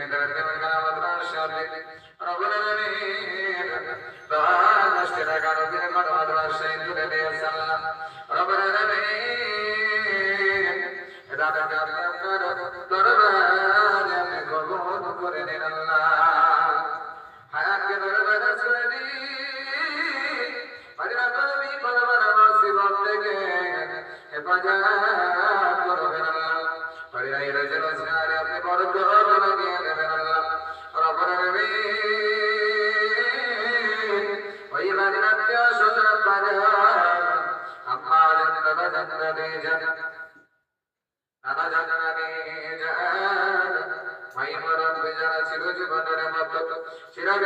Shri ದರ್ಗಮಗಾವತಾಚಾರ್ಯ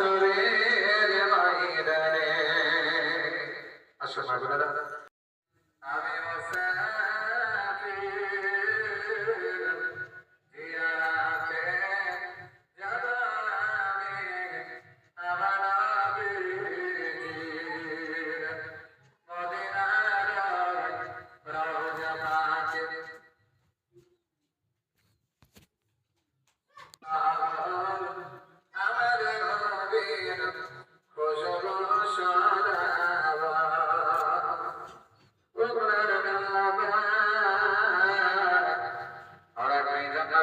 അശ്വരേ അശ്വരേ